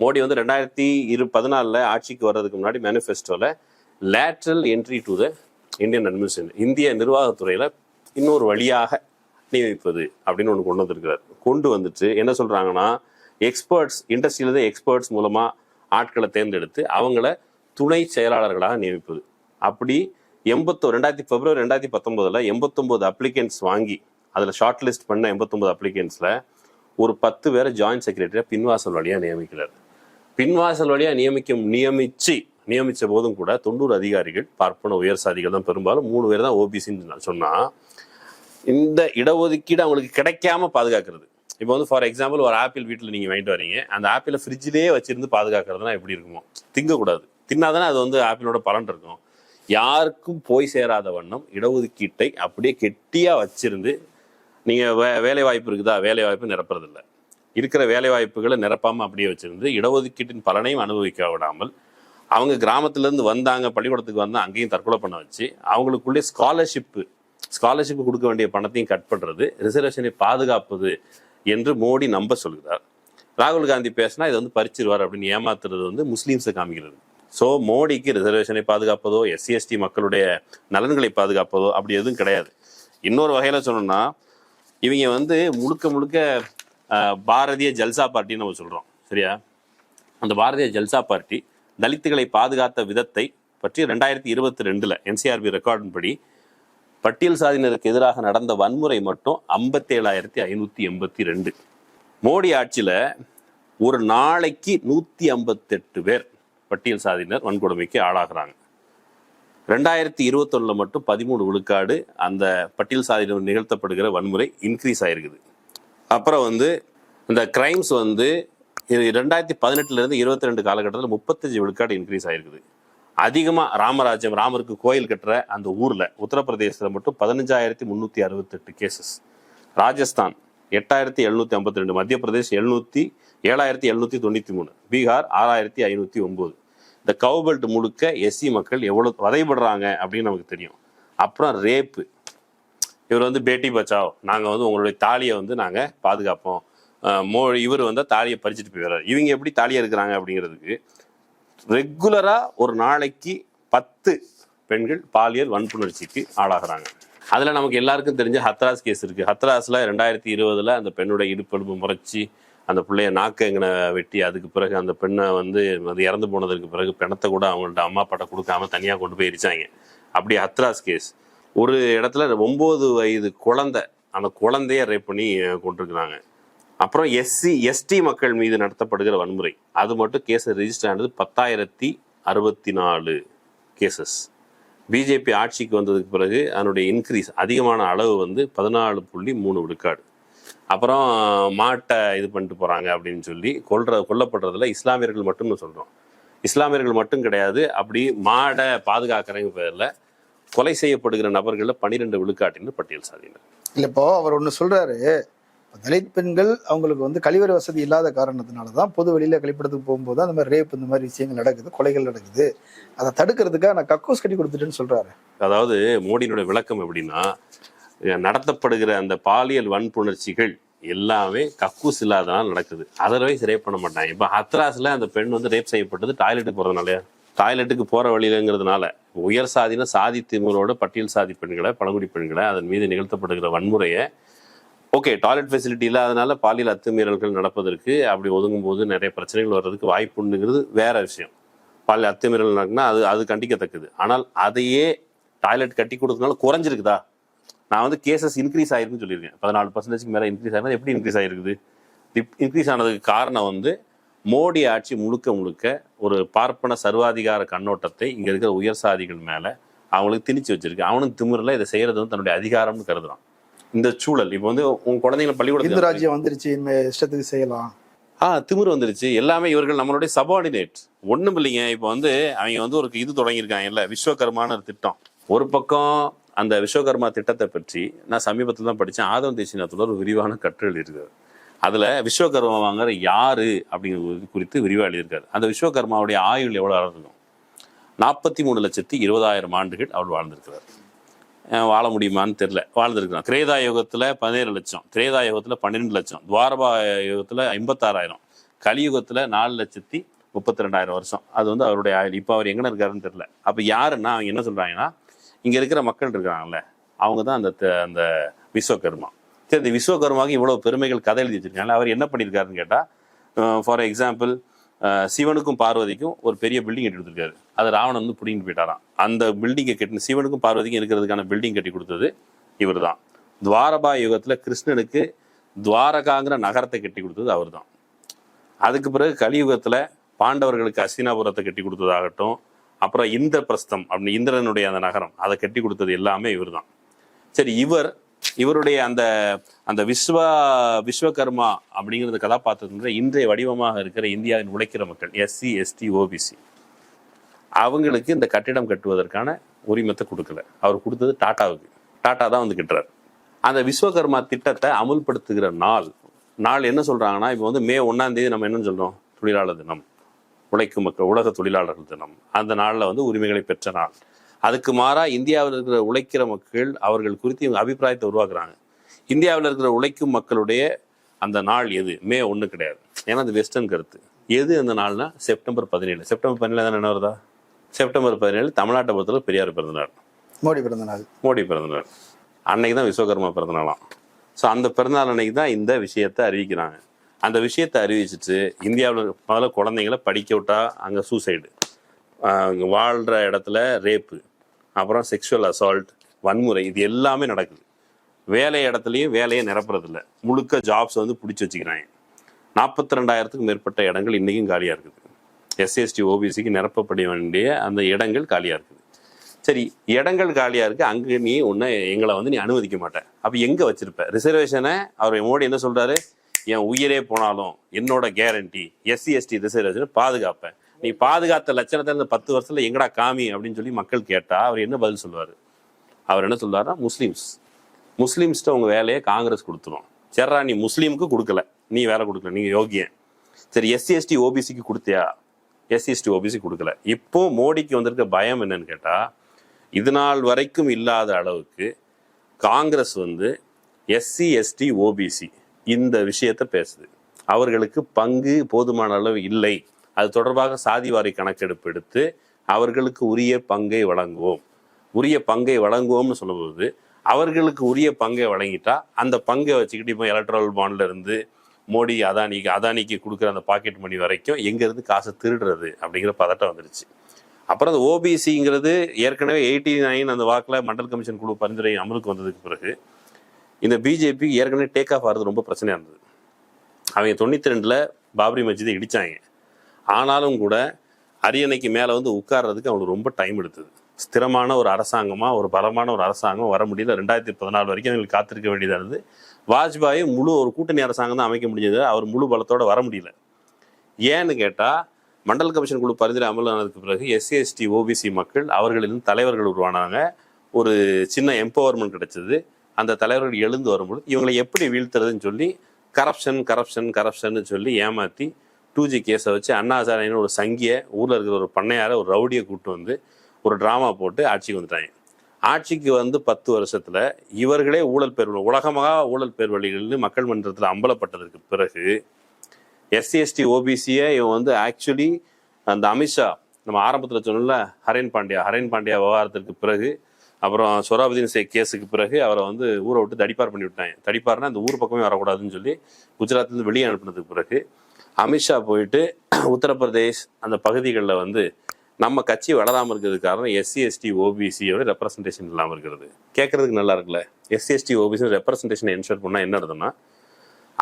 மோடி வந்து ரெண்டாயிரத்தி இரு பதினாலில் ஆட்சிக்கு வர்றதுக்கு முன்னாடி மேனிஃபெஸ்டோவில் lateral entry to the Indian administration இந்திய நிர்வாகத்துறையில் இன்னொரு வழியாக நியமிப்பது அப்படின்னு ஒன்று கொண்டு வந்திருக்கிறார். கொண்டு வந்துட்டு என்ன சொல்கிறாங்கன்னா எக்ஸ்பர்ட்ஸ் இண்டஸ்ட்ரியில எக்ஸ்பர்ட்ஸ் மூலமாக ஆட்களை தேர்ந்தெடுத்து அவங்கள துணை செயலாளர்களாக நியமிப்பது. அப்படி எண்பத்தோ ரெண்டாயிரத்தி பிப்ரவரி ரெண்டாயிரத்தி பத்தொம்போதில் எண்பத்தொம்போது அப்ளிகன்ஸ் வாங்கி அதில் ஷார்ட் லிஸ்ட் பண்ண எண்பத்தொம்போது அப்ளிகன்ஸில் ஒரு பத்து பேரை ஜாயின்ட் செக்ரட்டரியாக பின்வாசல் வழியாக நியமிக்கிறார். பின்வாசல் வழியாக நியமிக்கும் நியமிச்சு நியமித்த போதும் கூட தொண்ணூறு அதிகாரிகள் பார்ப்பன உயர் சாதிகள் தான் பெரும்பாலும் மூணு பேர் தான் ஓபிசின்னு சொன்னால் இந்த இடஒதுக்கீடு அவங்களுக்கு கிடைக்காம பாதுகாக்கிறது. இப்போ வந்து ஃபார் எக்ஸாம்பிள் ஒரு ஆப்பிள் வீட்டில் நீங்கள் வாங்கிட்டு வரீங்க. அந்த ஆப்பிளை ஃப்ரிட்ஜிலேயே வச்சிருந்து பாதுகாக்கிறதுனா எப்படி இருக்குமோ? திங்கக்கூடாது. தின்னாதானே அது வந்து ஆப்பிளோட பலன் இருக்கும். யாருக்கும் போய் சேராத வண்ணம் இடஒதுக்கீட்டை அப்படியே கெட்டியாக வச்சிருந்து நீங்கள் வே வேலை வாய்ப்பு இருக்குதா? வேலை வாய்ப்பு நிரப்புறதில்ல. இருக்கிற வேலை வாய்ப்புகளை நிரப்பாமல் அப்படியே வச்சிருந்து இடஒதுக்கீட்டின் பலனையும் அனுபவிக்க விடாமல் அவங்க கிராமத்துலேருந்து வந்தாங்க பள்ளிக்கூடத்துக்கு வந்தால் அங்கேயும் தற்கொலை பண்ண வச்சு அவங்களுக்குள்ளே ஸ்காலர்ஷிப்பு ஸ்காலர்ஷிப் கொடுக்க வேண்டிய பணத்தையும் கட் பண்ணுறது ரிசர்வேஷனை பாதுகாப்பது என்று மோடி நம்ப சொல்கிறார் ராகுல் காந்தி பேசினா இதை வந்து பறிச்சிருவார் அப்படின்னு ஏமாத்துறது வந்து முஸ்லீம்ஸை காமிக்கிறது. ஸோ மோடிக்கு ரிசர்வேஷனை பாதுகாப்பதோ எஸ்சி எஸ்டி மக்களுடைய நலன்களை பாதுகாப்பதோ அப்படி எதுவும் கிடையாது. இன்னொரு வகையில் சொல்லணும்னா இவங்க வந்து முழுக்க முழுக்க பாரதிய ஜல்சா பார்ட்டின்னு நம்ம சொல்கிறோம் சரியா? அந்த பாரதிய ஜல்சா பார்ட்டி தலித்துகளை பாதுகாத்த விதத்தை பற்றி ரெண்டாயிரத்தி இருபத்தி ரெண்டில் என்சிஆர்பி ரெக்கார்டின் படி பட்டியல் சாதியினருக்கு எதிராக நடந்த வன்முறை மட்டும் ஐம்பத்தேழாயிரத்தி ஐநூற்றி எண்பத்தி ரெண்டு. மோடி ஆட்சியில் ஒரு நாளைக்கு நூற்றி ஐம்பத்தெட்டு பேர் பட்டியல் சாதியினர் வன்கொடுமைக்கு ஆளாகிறாங்க. ரெண்டாயிரத்தி இருபத்தொன்னில் மட்டும் பதிமூணு விழுக்காடு அந்த பட்டியல் சாதியினர் நிகழ்த்தப்படுகிற வன்முறை இன்க்ரீஸ் ஆயிருக்குது. அப்புறம் வந்து இந்த கிரைம்ஸ் வந்து இது ரெண்டாயிரத்தி பதினெட்டுலேருந்து இருபத்தி ரெண்டு காலகட்டத்தில் முப்பத்தஞ்சு விழுக்காடு இன்க்ரீஸ் ஆயிருக்குது. அதிகமாக ராமராஜ்யம் ராமருக்கு கோயில் கட்டுற அந்த ஊரில் உத்தரப்பிரதேசத்தில் மட்டும் பதினஞ்சாயிரத்தி முந்நூற்றி அறுபத்தெட்டு கேசஸ் ராஜஸ்தான் எட்டாயிரத்தி எழுநூற்றி ஐம்பத்தி ரெண்டு. மத்திய பிரதேஷ் எழுநூற்றி ஏழாயிரத்தி எழுநூற்றி தொண்ணூற்றி மூணு. பீகார் ஆறாயிரத்தி ஐநூற்றி ஒம்பது இந்த கவுபெல்ட் முழுக்க எஸ்சி மக்கள் எவ்வளோ வதைபடுறாங்க அப்படின்னு நமக்கு தெரியும். அப்புறம் ரேப்பு இவர் வந்து பேட்டி பச்சாவ். நாங்கள் வந்து உங்களுடைய தாலியை வந்து நாங்கள் பாதுகாப்போம். மோ இவர் வந்து தாலியை பறிச்சுட்டு போயிடுறாரு. இவங்க எப்படி தாலியாக இருக்கிறாங்க அப்படிங்கிறதுக்கு ரெகுலராக ஒரு நாளைக்கு பத்து பெண்கள் பாலியல் வன்புணர்ச்சிக்கு ஆளாகிறாங்க. அதில் நமக்கு எல்லாருக்கும் தெரிஞ்ச ஹத்ராஸ் கேஸ் இருக்குது ஹத்ராஸில் ரெண்டாயிரத்தி இருபதில் அந்த பெண்ணுடைய இடுப்பெலும்பு முறைச்சி அந்த பிள்ளைய நாக்கு வெட்டி அதுக்கு பிறகு அந்த பெண்ணை வந்து அது இறந்து போனதுக்கு பிறகு பிணத்தை கூட அவங்கள்ட்ட அம்மா அப்பாட்ட கொடுக்காம தனியாக கொண்டு போய் எரிச்சாங்க. அப்படி ஹத்ராஸ் கேஸ். ஒரு இடத்துல ஒம்பது வயது குழந்தை அந்த குழந்தைய ரேப் பண்ணி கொண்டிருக்கிறாங்க அப்புறம் எஸ்சி எஸ்டி மக்கள் மீது நடத்தப்படுகிற வன்முறை. அது மட்டும் கேஸ் ரெஜிஸ்டர் ஆனது பத்தாயிரத்தி அறுபத்தி நாலு கேசஸ் பிஜேபி ஆட்சிக்கு வந்ததுக்கு பிறகு அதனுடைய இன்க்ரீஸ் அதிகமான அளவு வந்து பதினாலு புள்ளி மூணு விழுக்காடு. அப்புறம் மாட்டை இது பண்ணிட்டு போகிறாங்க அப்படின்னு சொல்லி கொல்ற கொல்லப்படுறதுல இஸ்லாமியர்கள் மட்டும்னு சொல்கிறோம் இஸ்லாமியர்கள் மட்டும் கிடையாது அப்படி மாடை பாதுகாக்கிறங்க பேரில் கொலை செய்யப்படுகிற நபர்களில் பன்னிரெண்டு விழுக்காட்டின்னு பட்டியல் சாதினர் இல்லை இப்போ அவர் ஒன்று சொல்கிறாரு தலித் பெண்கள் அவங்களுக்கு வந்து கழிவறை வசதி இல்லாத காரணத்தினால தான் பொது வெளியில் கழிப்பிடத்துக்கு போகும்போது அந்த மாதிரி ரேப் இந்த மாதிரி விஷயங்கள் நடக்குது கொலைகள் நடக்குது. அதை தடுக்கிறதுக்காக நான் கக்கூஸ் கட்டி கொடுத்துட்டேன்னு சொல்கிறாரு அதாவது மோடியினுடைய விளக்கம் எப்படின்னா நடத்தப்படுகிற அந்த பாலியல் வன்புணர்ச்சிகள் எல்லாமே கக்கூஸ் இல்லாதனால நடக்குது. அதர்வைஸ் ரேப் பண்ண மாட்டாங்க. இப்போ ஹத்ராஸில் அந்த பெண் வந்து ரேப் செய்யப்பட்டது டாய்லெட்டுக்கு போகிறதுனால டாய்லெட்டுக்கு போகிற வழியிலங்கிறதுனால உயர் சாதின சாதி திமுறோட பட்டியல் சாதி பெண்களை பழங்குடி பெண்களை அதன் மீது நிகழ்த்தப்படுகிற வன்முறையை ஓகே டாய்லெட் ஃபெசிலிட்டி இல்லாதனால பாலியல் அத்துமீறல்கள் நடப்பதற்கு அப்படி ஒதுங்கும் போது நிறைய பிரச்சனைகள் வர்றதுக்கு வாய்ப்புண்டுங்கிறது வேற விஷயம். பாலியல் அத்துமீறல் நடக்குன்னா அது அது கண்டிக்கத்தக்கது. ஆனால் அதையே டாய்லெட் கட்டி கொடுத்தனால குறைஞ்சிருக்குதா? நான் வந்து கேசஸ் இன்க்ரீஸ் ஆயிருக்குன்னு சொல்லியிருக்கேன். பதினாலு பர்சன்டேஜ்க்கு மேலே இன்க்ரீஸ் ஆயிருந்தா எப்படி இன்க்ரீஸ் ஆயிருக்குது? இன்க்ரீஸ் ஆனதுக்கு காரணம் வந்து மோடி ஆட்சி முழுக்க முழுக்க ஒரு பார்ப்பன சர்வாதிகார கண்ணோட்டத்தை இங்கே இருக்கிற உயர் சாதிகள் மேலே அவங்களுக்கு திணிச்சு வச்சிருக்கு. அவனும் திமிரில் இதை செய்கிறது வந்து தன்னுடைய அதிகாரம்னு கருதுறான். இந்த சூழல். இப்போ வந்து உங்க குழந்தைங்களை இந்து பள்ளிக்கூடத்தில் ராஜ்யம் வந்துருச்சு இனிமே இஷ்டத்துக்கு செய்யலாம். ஆ திமிரு வந்துருச்சு. எல்லாமே இவர்கள் நம்மளுடைய சபார்டினேட் ஒண்ணும் இல்லைங்க. இப்போ வந்து அவங்க வந்து ஒரு இது தொடங்கியிருக்காங்கல்ல விஸ்வகர்மான ஒரு திட்டம். ஒரு பக்கம் அந்த விஸ்வகர்மா திட்டத்தை பற்றி நான் சமீபத்தில் தான் படித்தேன் ஆதவன் தேசியநாத்தில் ஒரு விரிவான கட்டுரை எழுதியிருக்காரு அதில் விஸ்வகர்மா வாங்குற யாரு அப்படிங்கிறது குறித்து விரிவாக எழுதியிருக்காரு. அந்த விஸ்வகர்மாவுடைய ஆயுள் எவ்வளோ இருக்கும் நாற்பத்தி மூணு லட்சத்தி இருபதாயிரம் ஆண்டுகள் அவள் வாழ்ந்திருக்கிறார். வாழ முடியுமான்னு தெரில வாழ்ந்துருக்கலாம் திரேதா யுகத்தில் பதினேழு லட்சம். திரேதா யுகத்தில் பன்னிரெண்டு லட்சம். துவாரபா யுகத்தில் ஐம்பத்தாறாயிரம். கலியுகத்தில் நாலு லட்சத்தி முப்பத்தி ரெண்டாயிரம் வருஷம். அது வந்து அவருடைய ஆயுள். இப்போ அவர் எங்கே இருக்காருன்னு தெரில அப்போ யாருன்னா அவங்க என்ன சொல்கிறாங்கன்னா இங்கே இருக்கிற மக்கள் இருக்கிறாங்கல்ல அவங்க தான் அந்த த- அந்த விஸ்வகர்மா. சரி இந்த விஸ்வகர்மாவுக்கு இவ்வளோ பெருமைகள் கதை எழுதி வச்சிருக்காங்க அவர் என்ன பண்ணியிருக்காருன்னு கேட்டால் ஃபார் எக்ஸாம்பிள் சிவனுக்கும் பார்வதிக்கும் ஒரு பெரிய பில்டிங் கட்டி கொடுத்துருக்காரு. அது ராவணன் வந்து பிடிங்கிட்டு போயிட்டாராம். அந்த பில்டிங்கை கட்டின சிவனுக்கும் பார்வதிக்கும் இருக்கிறதுக்கான பில்டிங் கட்டி கொடுத்தது இவர் தான் துவாரபா யுகத்தில் கிருஷ்ணனுக்கு துவாரகாங்கிற நகரத்தை கட்டி கொடுத்தது அவர் தான் அதுக்கு பிறகு கலியுகத்தில் பாண்டவர்களுக்கு அசினாபுரத்தை கட்டி கொடுத்ததாகட்டும் அப்புறம் இந்திரபிரஸ்தம் அப்படின்னு இந்திரனுடைய அந்த நகரம் அதை கட்டி கொடுத்தது எல்லாமே இவர் தான் சரி இவர் இவருடைய அந்த அந்த விஸ்வ விஸ்வகர்மா அப்படிங்கிறது கதாபாத்திரத்தினுடைய இன்றைய வடிவமாக இருக்கிற இந்தியாவின் உழைக்கிற மக்கள் எஸ்சி எஸ்டி ஓபிசி அவங்களுக்கு இந்த கட்டிடம் கட்டுவதற்கான உரிமத்தை கொடுக்கல. அவர் கொடுத்தது டாட்டாவுக்கு. டாட்டா தான் வந்து கட்டுறாரு. அந்த விஸ்வகர்மா திட்டத்தை அமுல்படுத்துகிற நாள் நாள் என்ன சொல்றாங்கன்னா இப்போ வந்து மே ஒன்றாம் தேதி நம்ம என்ன சொல்றோம்? தொழிலாளர் தினம். உழைக்கும் மக்கள் உலக தொழிலாளர்கள் தினம். அந்த நாளில் வந்து உரிமைகளை பெற்ற நாள். அதுக்கு மாறா இந்தியாவில் இருக்கிற உழைக்கிற மக்கள் அவர்கள் குறித்து இவங்க அபிப்பிராயத்தை உருவாக்குறாங்க. இந்தியாவில் இருக்கிற உழைக்கும் மக்களுடைய அந்த நாள் எது? மே ஒன்று கிடையாது. ஏன்னா அது வெஸ்டர்ன் கருத்து. எது அந்த நாள்னா செப்டம்பர் பதினேழு. செப்டம்பர் பதினேழு தானே என்ன வருதா? செப்டம்பர் பதினேழு தமிழ்நாட்டை பொறுத்தவரை பெரியார் பிறந்தநாள். மோடி பிறந்த நாள் மோடி பிறந்தநாள். அன்னைக்கு தான் விஸ்வகர்மா பிறந்தநாளாம். ஸோ அந்த பிறந்தநாள் அன்னைக்கு தான் இந்த விஷயத்தை அறிவிக்கிறாங்க. அந்த விஷயத்தை அறிவிச்சிட்டு இந்தியாவில் முதல்ல குழந்தைங்களை படிக்க விட்டா அங்கே சூசைடு. வாழ்கிற இடத்துல ரேப்பு அப்புறம் செக்ஷுவல் அசால்ட் வன்முறை இது எல்லாமே நடக்குது. வேலை இடத்துலையும் வேலையை நிரப்புறதில்ல. முழுக்க ஜாப்ஸ் வந்து பிடிச்சி வச்சுக்கிறாங்க. நாற்பத்தி ரெண்டாயிரத்துக்கும் மேற்பட்ட இடங்கள் இன்றைக்கும் காலியாக இருக்குது. எஸ்சிஎஸ்டி ஓபிசிக்கு நிரப்பப்பட வேண்டிய அந்த இடங்கள் காலியாக இருக்குது. சரி இடங்கள் காலியாக இருக்குது அங்கே நீ ஒன்று எங்களை வந்து நீ அனுமதிக்க மாட்டேன் அப்போ எங்கே வச்சுருப்ப? ரிசர்வேஷனை அவர் மோடி என்ன சொல்கிறாரு என் உயிரே போனாலும் என்னோட கேரண்டி எஸ்சிஎஸ்டி ரிசர்வேஷனை பாதுகாப்பேன். நீ பாதுகாத்த லட்சணத்தை இந்த பத்து வருஷத்துல எங்கடா காமி அப்படின்னு சொல்லி மக்கள் கேட்டா அவர் என்ன பதில் சொல்லுவாரு? அவர் என்ன சொல்றாருன்னா முஸ்லீம்ஸ் முஸ்லிம்ஸ்ட்ட உங்க வேலையை காங்கிரஸ் கொடுத்துரும். சரிடா நீ முஸ்லீமுக்கு கொடுக்கல. நீ வேலை கொடுக்கல. நீங்க யோகியன். சரி எஸ்சி எஸ்டி ஓபிசிக்கு கொடுத்தியா? எஸ்சி எஸ்டி ஓபிசி கொடுக்கல. இப்போ மோடிக்கு வந்திருக்க பயம் என்னன்னு கேட்டா இது நாள் வரைக்கும் இல்லாத அளவுக்கு காங்கிரஸ் வந்து எஸ்சி எஸ்டி ஓபிசி இந்த விஷயத்த பேசுது. அவர்களுக்கு பங்கு போதுமான அளவு இல்லை. அது தொடர்பாக சாதிவாரி கணக்கெடுப்பு எடுத்து அவர்களுக்கு உரிய பங்கை வழங்குவோம். உரிய பங்கை வழங்குவோம்னு சொல்லும்போது அவர்களுக்கு உரிய பங்கை வழங்கிட்டா அந்த பங்கை வச்சுக்கிட்டு இப்போ எலக்ட்ரல் பாண்ட்ல இருந்து மோடி அதானிக்கு அதானிக்கு கொடுக்குற அந்த பாக்கெட் மணி வரைக்கும் எங்கேருந்து காசை திருடுறது அப்படிங்கிற பதட்டம் வந்துருச்சு. அப்புறம் அந்த ஓபிசிங்கிறது ஏற்கனவே எயிட்டி நைன் அந்த வாக்கில் மண்டல் கமிஷன் குழு பரிந்துரை அமலுக்கு வந்ததுக்கு பிறகு இந்த பிஜேபி ஏற்கனவே டேக் ஆஃப் ஆகிறது ரொம்ப பிரச்சனையாக இருந்தது. அவங்க தொண்ணூற்றி ரெண்டில் பாபரி மஸ்ஜிதை இடித்தாங்க ஆனாலும் கூட அரியணைக்கு மேலே வந்து உட்கார்றதுக்கு அவங்களுக்கு ரொம்ப டைம் எடுத்தது. ஸ்திரமான ஒரு அரசாங்கமாக ஒரு பலமான ஒரு அரசாங்கம் வர முடியல. ரெண்டாயிரத்தி பதினாலு வரைக்கும் அவங்களுக்கு காத்திருக்க வேண்டியதாக இருந்தது. வாஜ்பாய் முழு ஒரு கூட்டணி அரசாங்கம் தான் அமைக்க முடிஞ்சது. அவர் முழு பலத்தோடு வர முடியல. ஏன்னு கேட்டால் மண்டல் கமிஷன் குழு பரிந்துரை அமலானதுக்கு பிறகு எஸ்சி எஸ்டி ஓபிசி மக்கள் அவர்களின் தலைவர்கள் உருவானாங்க. ஒரு சின்ன எம்பவர்மெண்ட் கிடைச்சது. அந்த தலைவர்கள் எழுந்து வரும்பொழுது இவங்களை எப்படி வீழ்த்துறதுன்னு சொல்லி கரப்ஷன் கரப்ஷன் கரப்ஷன் சொல்லி ஏமாற்றி டூ ஜி கேஸை வச்சு அண்ணாசாரின்னு ஒரு சங்கியை ஊரில் இருக்கிற ஒரு பண்ணையார ஒரு ரவுடியை கூப்பிட்டு வந்து ஒரு ட்ராமா போட்டு ஆட்சிக்கு வந்துட்டாங்க. ஆட்சிக்கு வந்து பத்து வருஷத்தில் இவர்களே ஊழல் பேர் உலகமாக ஊழல் பேர் வழிகள்னு மக்கள் மன்றத்தில் அம்பலப்பட்டதற்கு பிறகு எஸ்சி எஸ்டி ஓபிசியை இவன் வந்து ஆக்சுவலி அந்த அமித்ஷா நம்ம ஆரம்பத்தில் சொன்னல ஹரேன் பாண்டியா ஹரேன் பாண்டியா விவகாரத்திற்கு பிறகு அப்புறம் சொராபுதீன் சே கேஸுக்கு பிறகு அவரை வந்து ஊரை விட்டு தடிப்பார் பண்ணி விட்டாங்க தடிப்பார்னா அந்த ஊர் பக்கமே வரக்கூடாதுன்னு சொல்லி குஜராத்லேருந்து வெளியே அனுப்புனதுக்கு பிறகு அமித்ஷா போயிட்டு உத்தரப்பிரதேஷ் அந்த பகுதிகளில் வந்து நம்ம கட்சி வளராமல் இருக்கிறதுக்கு காரணம் எஸ்சி எஸ்டி ஓபிசியோட ரெப்ரசன்டேஷன் இல்லாமல் இருக்கிறது. கேட்கறதுக்கு நல்லா இருக்குல்ல? SC ST OBC representation ensure பண்ணால் என்ன அர்த்தம்னா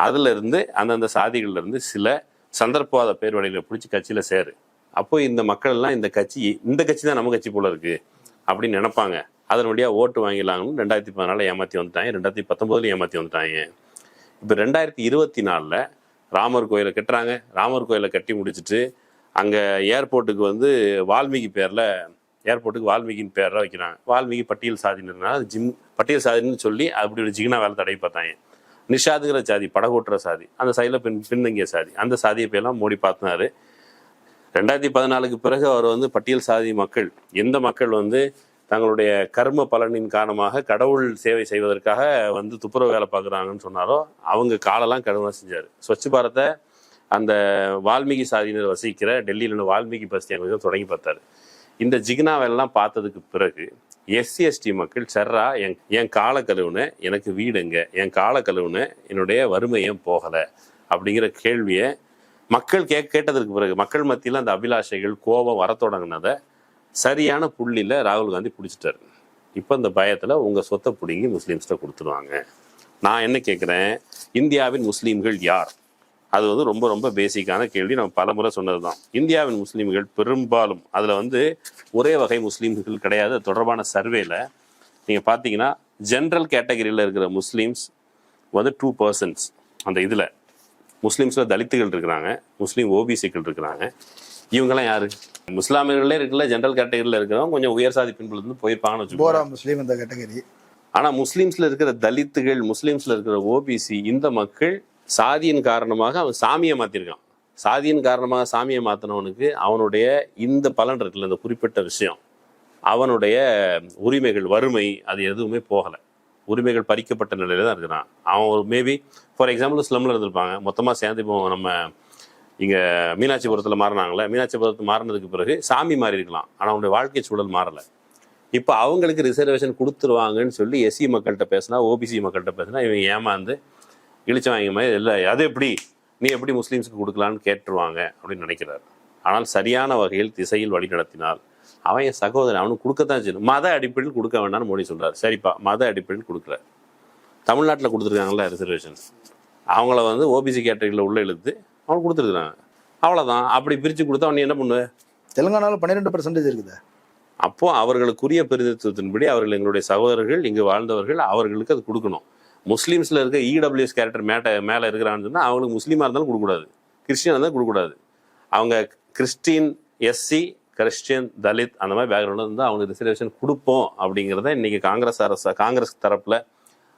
அதிலிருந்து அந்தந்த சாதிகள்லேருந்து சில சந்தர்ப்பவாத பேர் வழியில் பிடிச்சி கட்சியில் சேரு. அப்போ இந்த மக்கள் எல்லாம் இந்த கட்சி இந்த கட்சி தான் நம்ம கட்சி போல இருக்கு அப்படின்னு நினைப்பாங்க. அதன் ஓட்டு வாங்கிடலாங்கன்னு ரெண்டாயிரத்தி பதினால ஏமாற்றி வந்துட்டாங்க ரெண்டாயிரத்தி பத்தொன்பதுல ஏமாற்றி வந்துட்டாங்க. இப்போ ரெண்டாயிரத்தி இருபத்தி நாலில் ராமர் கோயிலை கட்டுறாங்க. ராமர் கோயிலை கட்டி முடிச்சிட்டு அங்கே ஏர்போர்ட்டுக்கு வந்து வால்மீகி பேரில் ஏர்போர்ட்டுக்கு வால்மீகின் பேரில் வைக்கிறாங்க. வால்மீகி பட்டியல் சாதினா ஜிம் பட்டியல் சாதின்னு சொல்லி அப்படி ஒரு ஜிகினா வேலை தடை பார்த்தாங்க. நிஷாதுங்கிற சாதி படகோட்டுற சாதி அந்த சைடில் பின் பின்தங்கிய சாதி அந்த சாதியை போயெல்லாம் மோடி பார்த்தினாரு. ரெண்டாயிரத்தி பதினாலுக்கு பிறகு அவர் வந்து பட்டியல் சாதி மக்கள் எந்த மக்கள் வந்து தங்களுடைய கர்ம பலனின் காரணமாக கடவுள் சேவை செய்வதற்காக வந்து துப்புரவு வேலை பார்க்குறாங்கன்னு சொன்னாரோ அவங்க காலெல்லாம் கடுமையாக செஞ்சார். ஸ்வச் பாரத்தை அந்த வால்மீகி சாதியினர் வசிக்கிற டெல்லியில் உள்ள வால்மீகி பஸ்தி அங்கே தொடங்கி பார்த்தாரு. இந்த ஜிக்னாவெல்லாம் பார்த்ததுக்கு பிறகு எஸ்சி எஸ்டி மக்கள் சர்ரா என் என் கால கழுவுன எனக்கு வீடுங்க என் கால கழுவுன என்னுடைய வறுமையும் போகலை? அப்படிங்கிற கேள்வியை மக்கள் கே கேட்டதற்கு பிறகு மக்கள் மத்தியில் அந்த அபிலாஷைகள் கோபம் வர தொடங்கினதை சரியான புள்ளியில் ராகுல் காந்தி பிடிச்சிட்டாரு. இப்போ இந்த பயத்தில் உங்கள் சொத்தை பிடிங்கி முஸ்லீம்ஸ்கிட்ட கொடுத்துருவாங்க. நான் என்ன கேட்குறேன் இந்தியாவின் முஸ்லீம்கள் யார்? அது வந்து ரொம்ப ரொம்ப பேசிக்கான கேள்வி. நம்ம பலமுறை சொன்னது தான் இந்தியாவின் முஸ்லீம்கள் பெரும்பாலும் அதில் வந்து ஒரே வகை முஸ்லீம்கள் கிடையாது. தொடர்பான சர்வேல நீங்கள் பார்த்தீங்கன்னா ஜென்ரல் கேட்டகரியில் இருக்கிற முஸ்லீம்ஸ் வந்து டூ பர்சன்ஸ் அந்த இதில் முஸ்லீம்ஸில் தலித்துகள் இருக்கிறாங்க முஸ்லீம் ஓபிசிக்கள் இருக்கிறாங்க. இவங்கெல்லாம் யாரு? முஸ்லாமியர்களே இருக்குல்ல ஜென்ரல் கேட்டகரியில் இருக்கிறவங்க கொஞ்சம் உயர் சாதி பின்புல இருந்து போயிருப்பாங்கன்னு வச்சுக்கோங்க. முஸ்லீம் இந்த கேட்டகரி ஆனா முஸ்லிம்ஸ்ல இருக்கிற தலித்துகள் முஸ்லிம்ஸ்ல இருக்கிற ஓபிசி இந்த மக்கள் சாதியின் காரணமாக அவன் சாமியை மாத்திருக்கான். சாதியின் காரணமாக சாமியை மாத்தினவனுக்கு அவனுடைய இந்த பலன் இருக்குல்ல இந்த குறிப்பிட்ட விஷயம். அவனுடைய உரிமைகள் வறுமை அது எதுவுமே போகலை. உரிமைகள் பறிக்கப்பட்ட நிலையில தான் இருக்கிறான். அவன் மேபி ஃபார் எக்ஸாம்பிள் ஸ்லம்ல இருந்திருப்பாங்க. மொத்தமா சேர்ந்து இப்போ நம்ம இங்கே மீனாட்சிபுரத்தில் மாறினாங்களே மீனாட்சிபுரத்தில் மாறினதுக்கு பிறகு சாமி மாறி இருக்கலாம். ஆனால் அவனுடைய வாழ்க்கை சூழல் மாறலை. இப்போ அவங்களுக்கு ரிசர்வேஷன் கொடுத்துருவாங்கன்னு சொல்லி எஸ்சி மக்கள்கிட்ட பேசினா ஓபிசி மக்கள்கிட்ட பேசினா இவங்க ஏமாந்து இழிச்ச வாங்க மாதிரி இல்லை அது எப்படி? நீ எப்படி முஸ்லீம்ஸுக்கு கொடுக்கலான்னு கேட்டுருவாங்க அப்படின்னு நினைக்கிறார். ஆனால் சரியான வகையில் திசையில் வழி நடத்தினால் அவன் என் சகோதரன் அவனுக்கு கொடுக்கத்தான் செய்யணும். மத அடிப்படையில் கொடுக்க வேண்டாம்னு மோடி சொல்கிறார் சரிப்பா மத அடிப்படையில் கொடுக்கல. தமிழ்நாட்டில் கொடுத்துருக்காங்களா ரிசர்வேஷன் அவங்கள வந்து ஓபிசி கேட்டகரியில் உள்ளே இழுத்து அவங்க கொடுத்துருக்குறாங்க அவ்வளோதான் அப்படி பிரித்து கொடுத்தா அவன் என்ன பண்ணுவ தெலுங்கானாவில் பன்னிரெண்டு பர்சன்டேஜ் இருக்குது. அப்போ அவர்களுக்குரிய பிரதிநிதித்துவத்தின்படி அவர்கள் எங்களுடைய சகோதரர்கள் இங்கு வாழ்ந்தவர்கள் அவர்களுக்கு அது கொடுக்கணும். முஸ்லீம்ஸில் இருக்க E இடபிள்யூஎஸ் கேரக்டர் மேட்ட மேலே இருக்கிறான்னு சொன்னால் அவங்களுக்கு முஸ்லீமாக இருந்தாலும் கொடுக்கக்கூடாது. கிறிஸ்டியனாக இருந்தாலும் கொடுக்கக்கூடாது. அவங்க கிறிஸ்டின் எஸ்சி கிறிஸ்டியன் தலித் அந்த மாதிரி பேக்ரவுண்டில் இருந்து அவங்களுக்கு ரிசர்வேஷன் கொடுப்போம் அப்படிங்கிறத இன்னைக்கு காங்கிரஸ் அரசு காங்கிரஸ் தரப்பில்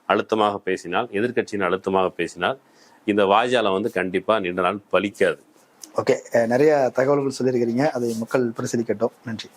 அழுத்தமாக பேசினால் எதிர்க்கட்சியின் அழுத்தமாக பேசினால் இந்த வாய்ஜாலம் வந்து கண்டிப்பாக நீண்ட நாள் பலிக்காது ஓகே. நிறைய தகவல்கள் சொல்லியிருக்கிறீங்க. அதை மக்கள் பரிசீலிக்கட்டும். நன்றி.